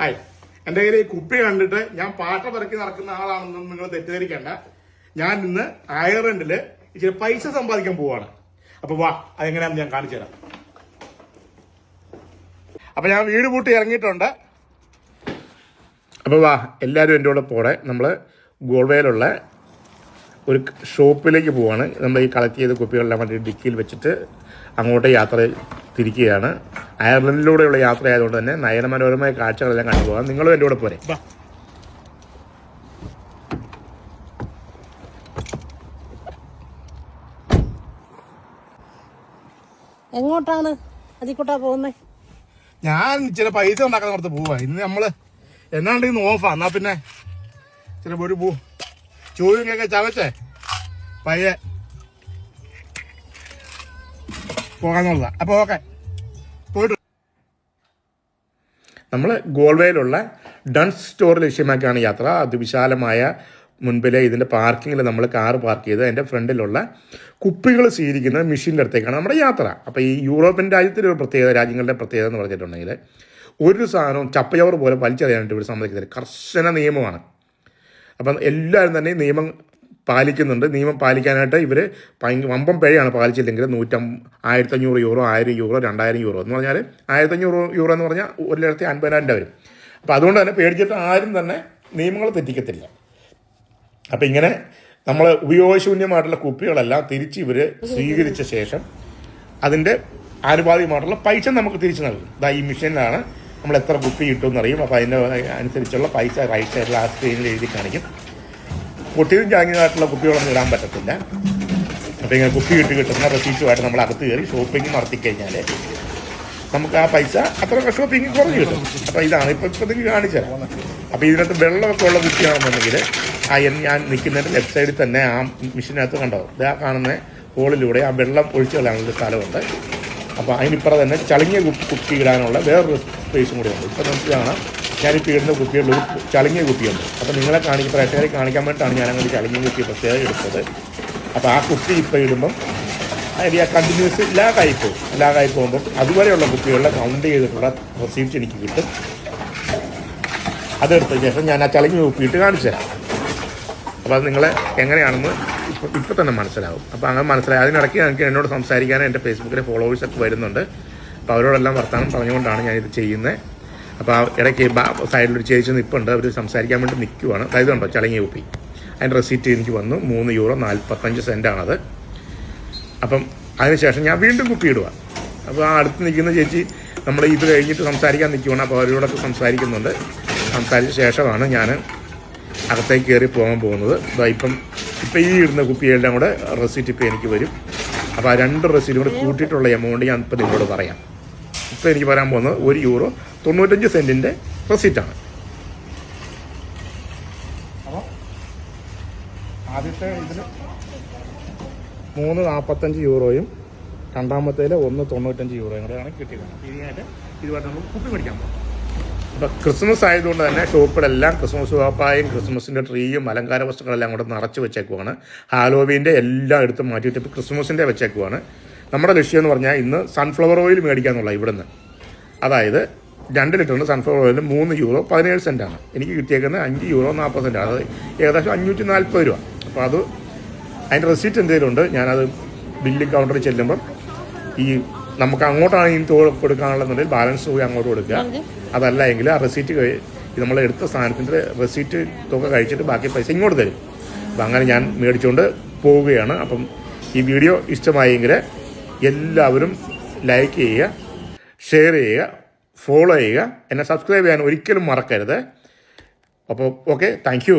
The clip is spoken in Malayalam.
ഹായ്. എന്റെ കയ്യിൽ ഈ കുപ്പി കണ്ടിട്ട് ഞാൻ പാട്ട പിറക്കി നടക്കുന്ന ആളാണെന്ന് നിങ്ങൾ തെറ്റിദ്ധരിക്കേണ്ട. ഞാൻ ഇന്ന് അയർലൻഡിൽ ഇച്ചിരി പൈസ സമ്പാദിക്കാൻ പോവാണ്. അപ്പൊ വാ അതെങ്ങനെയാണെന്ന് ഞാൻ കാണിച്ചു തരാം. അപ്പൊ ഞാൻ വീട് പൂട്ടി ഇറങ്ങിയിട്ടുണ്ട്. അപ്പൊ വാ എല്ലാവരും എന്റെ കൂടെ പോടെ നമ്മൾ ഗോൾവേയിലുള്ള ഒരു ഷോപ്പിലേക്ക് പോവാണ്. നമ്മൾ ഈ കളക്ട് ചെയ്ത കുപ്പികളെല്ലാം വേണ്ടി ഡിക്കിയിൽ വെച്ചിട്ട് അങ്ങോട്ട് യാത്ര തിരിക്കുകയാണ്. അയർലൻഡിലൂടെയുള്ള യാത്ര ആയതുകൊണ്ട് തന്നെ നയനമനോരമായ കാഴ്ചകളെല്ലാം കണ്ടുപോകാം നിങ്ങളും എന്റെ കൂടെ പോരെ. എങ്ങോട്ടാണ് അതിക്കൂട്ടാ പോകുന്നേ? ഞാൻ ചില പൈസ ഉണ്ടാക്കാൻ പോവാ. ഇന്ന് നമ്മൾ എന്നാണ്ട് ഇന്ന് ഓഫാ എന്നാ പിന്നെ ചില ഒരു പോ ചൂരിങ്ങൊക്കെ ചവച്ചേ? പയ്യെ. പോകാന്നുള്ളതാ അപ്പൊ ഓക്കെ. പോയിട്ട് നമ്മൾ ഗോൾവേയിലുള്ള ഡൺസ് സ്റ്റോർ ലക്ഷ്യമാക്കിയാണ് യാത്ര. അതിവിശാലമായ മുൻപിലെ ഇതിന്റെ പാർക്കിങ്ങിൽ നമ്മൾ കാർ പാർക്ക് ചെയ്ത് അതിന്റെ ഫ്രണ്ടിലുള്ള കുപ്പികൾ സ്വീകരിക്കുന്ന മെഷീന്റെ അടുത്തേക്കാണ് നമ്മുടെ യാത്ര. അപ്പോൾ ഈ യൂറോപ്യൻ രാജ്യത്തിന്റെ ഒരു പ്രത്യേകത രാജ്യങ്ങളുടെ പ്രത്യേകത എന്ന് പറഞ്ഞിട്ടുണ്ടെങ്കിൽ ഒരു സാധനവും ചപ്പയവർ പോലെ വലിച്ചെറിയാനായിട്ട് ഇവർ സമ്മതിക്കുന്നത് കർശന നിയമമാണ്. അപ്പം എല്ലാവരും തന്നെ നിയമം പാലിക്കുന്നുണ്ട്. നിയമം പാലിക്കാനായിട്ട് ഇവർ ഭയങ്കര വമ്പം പിഴയാണ് പാലിച്ചില്ലെങ്കിൽ നൂറ്റം ആയിരത്തഞ്ഞൂറ് യൂറോ ആയിരം യൂറോ രണ്ടായിരം യൂറോ എന്ന് പറഞ്ഞാൽ ആയിരത്തഞ്ഞൂറ് യൂറോ എന്ന് പറഞ്ഞാൽ ഒരു ലക്ഷത്തി അൻപതിനായിരം രൂപ വരും. അപ്പോൾ അതുകൊണ്ട് തന്നെ പേടിച്ചിട്ട് ആരും തന്നെ നിയമങ്ങൾ തെറ്റിക്കത്തില്ല. അപ്പം ഇങ്ങനെ നമ്മൾ ഉപയോഗശൂന്യമായിട്ടുള്ള കുപ്പികളെല്ലാം തിരിച്ച് ഇവർ സ്വീകരിച്ച ശേഷം അതിന്റെ ആനുപാതികമായിട്ടുള്ള പൈസ നമുക്ക് തിരിച്ചു നൽകും. ഇതാ ഈ മെഷീനിലാണ് നമ്മൾ എത്ര കുപ്പി കിട്ടുമെന്ന് അറിയും അപ്പോൾ അതിന്റെ അനുസരിച്ചുള്ള പൈസ റൈറ്റ് സൈഡിൽ ആ സ്ക്രീനിൽ എഴുതി കാണിക്കും. പൊട്ടിയതും ചാങ്ങിയതായിട്ടുള്ള കുപ്പികളൊന്നും ഇടാൻ പറ്റത്തില്ല. അപ്പോൾ ഇങ്ങനെ കുപ്പി കിട്ടി കിട്ടുന്ന റെസീറ്റുമായിട്ട് നമ്മൾ അകത്ത് കയറി ഷോപ്പിംഗ് നടത്തി കഴിഞ്ഞാൽ നമുക്ക് ആ പൈസ അത്ര ഷോപ്പിംഗ് കുറഞ്ഞ് കിട്ടും. അപ്പോൾ ഇതാണ് ഇപ്പോൾ ഇപ്പോഴത്തേക്ക് കാണിച്ചത്. അപ്പോൾ ഇതിനകത്ത് വെള്ളമൊക്കെ ഉള്ള കുപ്പിയാണെന്നുണ്ടെങ്കിൽ ആ ഞാൻ നിൽക്കുന്നതിന്റെ ലെഫ്റ്റ് സൈഡിൽ തന്നെ ആ മെഷീനകത്ത് കണ്ടോ? ഇതാ കാണുന്ന ഹോളിലൂടെ ആ വെള്ളം ഒഴിച്ചു കളയാനുള്ള സ്ഥലമുണ്ട്. അപ്പോൾ അതിനിപ്പുറം തന്നെ ചളിങ്ങിയ കുപ്പി ഇടാനുള്ള വേറൊരു സ്പേസും കൂടി ഉണ്ട് ഇപ്പോൾ നമുക്ക് കാണാം. ഞാനിപ്പോൾ ഇടുന്ന കുപ്പികളിൽ ഒരു ചളിങ്ങിയ കുപ്പിയുണ്ട്. അപ്പോൾ നിങ്ങളെ കാണിക്കുക പ്രേക്ഷകരെ കാണിക്കാൻ വേണ്ടിയിട്ടാണ് ഞാൻ അങ്ങനെ ചളിങ്ങിയ കുപ്പി പ്രത്യേകം എടുത്തത്. അപ്പോൾ ആ കുപ്പി ഇപ്പോൾ ഇടുമ്പം അതിൽ ആ കണ്ടിന്യൂസ് ലാഗ് ആയിപ്പോകും ലാഗ് ലാഗായി പോകുമ്പം അതുവരെയുള്ള കുപ്പികളുടെ കൗണ്ട് ചെയ്തിട്ടുള്ള റെസീപ്റ്റ് എനിക്ക് കിട്ടും. അതെടുത്ത ശേഷം ഞാൻ ആ ചളിങ്ങി കുപ്പിയിട്ട് കാണിച്ചു തരാം അപ്പോൾ അത് നിങ്ങളെ എങ്ങനെയാണെന്ന് ഇപ്പോൾ ഇപ്പം തന്നെ മനസ്സിലാവും. അപ്പോൾ അങ്ങനെ മനസ്സിലായി. അതിനിടയ്ക്ക് എനിക്ക് എന്നോട് സംസാരിക്കാനും എന്റെ ഫേസ്ബുക്കിലെ ഫോളോവേഴ്സ് ഒക്കെ വരുന്നുണ്ട്. അപ്പോൾ അവരോടെല്ലാം വർത്തമാനം പറഞ്ഞുകൊണ്ടാണ് ഇത് ചെയ്യുന്നത് അപ്പോൾ ആ ഇടയ്ക്ക് ഒരു ചേച്ചി നിൽപ്പുണ്ട് അവർ സംസാരിക്കാൻ വേണ്ടി നിൽക്കുവാണ് അതായത് ഉണ്ടോ ചളങ്ങി കുപ്പി അതിന്റെ റെസീറ്റ് എനിക്ക് വന്നു. മൂന്ന് യൂറോ നാൽപ്പത്തഞ്ച് സെന്റാണത്. അപ്പം അതിനുശേഷം ഞാൻ വീണ്ടും കുപ്പി ഇടുക അപ്പോൾ ആ അടുത്ത് നിൽക്കുന്ന ചേച്ചി നമ്മൾ ഇത് കഴിഞ്ഞിട്ട് സംസാരിക്കാൻ നിൽക്കുവാണ് അപ്പോൾ അവരോടൊക്കെ സംസാരിക്കുന്നുണ്ട്. സംസാരിച്ച ശേഷമാണ് ഞാൻ അകത്തേക്ക് കയറി പോകാൻ പോകുന്നത്. ഇപ്പം ഇപ്പം ഈ ഇടുന്ന കുപ്പിയെല്ലാം കൂടെ റെസിറ്റ് ഇപ്പം എനിക്ക് വരും. അപ്പോൾ ആ രണ്ട് റെസിറ്റും കൂടെ കൂട്ടിയിട്ടുള്ള എമൗണ്ട് ഞാൻ ഇപ്പം നിങ്ങളോട് പറയാം. ഇപ്പം എനിക്ക് പറയാൻ പോകുന്നത് ഒരു യൂറോ തൊണ്ണൂറ്റഞ്ച് സെന്റിന്റെ റെസിറ്റാണ് അപ്പോൾ ആദ്യത്തെ ഇതിൽ മൂന്ന് നാൽപ്പത്തഞ്ച് യൂറോയും രണ്ടാമത്തേൽ ഒന്ന് തൊണ്ണൂറ്റഞ്ച് യൂറോയും കൂടെയാണ് കിട്ടിയത്. ഇതിനായിട്ട് ഇതുമായിട്ട് നമുക്ക് കുപ്പി മേടിക്കാൻ പോകും അപ്പോൾ ക്രിസ്മസ് ആയതുകൊണ്ട് തന്നെ ഷോപ്പിലെല്ലാം ക്രിസ്മസ് വാപ്പായും ക്രിസ്മസിന്റെ ട്രീയും അലങ്കാര വസ്തുക്കളെല്ലാം കൂടെ നിറച്ച് വെച്ചേക്കുവാണ്. ഹാലോവീന്റെ എല്ലാം എടുത്ത് മാറ്റിയിട്ട് ഇപ്പോൾ ക്രിസ്മസിന്റെ വെച്ചേക്കുവാണ്. നമ്മുടെ ലക്ഷ്യം എന്ന് പറഞ്ഞാൽ ഇന്ന് സൺഫ്ലവർ ഓയിൽ മേടിക്കാന്നുള്ള ഇവിടുന്ന്. അതായത് രണ്ട് ലിറ്ററിന് സൺഫ്ലവർ ഓയിൽ മൂന്ന് യൂറോ പതിനേഴ് സെന്റാണ് എനിക്ക് കിട്ടിയേക്കുന്നത് അഞ്ച് യൂറോ നാൽപ്പത് സെന്റാണ് അത് ഏകദേശം അഞ്ഞൂറ്റി നാൽപ്പത് രൂപ. അപ്പോൾ അത് അതിന്റെ റെസിപ്റ്റ് എന്തെങ്കിലും ഉണ്ട് ഞാനത് ബില്ലിംഗ് കൗണ്ടറിൽ ചെല്ലുമ്പോൾ ഈ നമുക്ക് അങ്ങോട്ടാണ് ഇനി കൊടുക്കാനുള്ളതെന്നുണ്ടെങ്കിൽ ബാലൻസ് തുക അങ്ങോട്ട് കൊടുക്കുക. അതല്ല എങ്കിൽ ആ റെസീറ്റ് നമ്മൾ എടുത്ത സാധനത്തിന്റെ റെസീറ്റ് തുക കഴിച്ചിട്ട് ബാക്കി പൈസ ഇങ്ങോട്ട് തരും. അപ്പം അങ്ങനെ ഞാൻ മേടിച്ചുകൊണ്ട് പോവുകയാണ്. അപ്പം ഈ വീഡിയോ ഇഷ്ടമായെങ്കിൽ എല്ലാവരും ലൈക്ക് ചെയ്യുക ഷെയർ ചെയ്യുക ഫോളോ ചെയ്യുക. എന്നെ സബ്സ്ക്രൈബ് ചെയ്യാൻ ഒരിക്കലും മറക്കരുത്. അപ്പോൾ ഓക്കെ താങ്ക് യു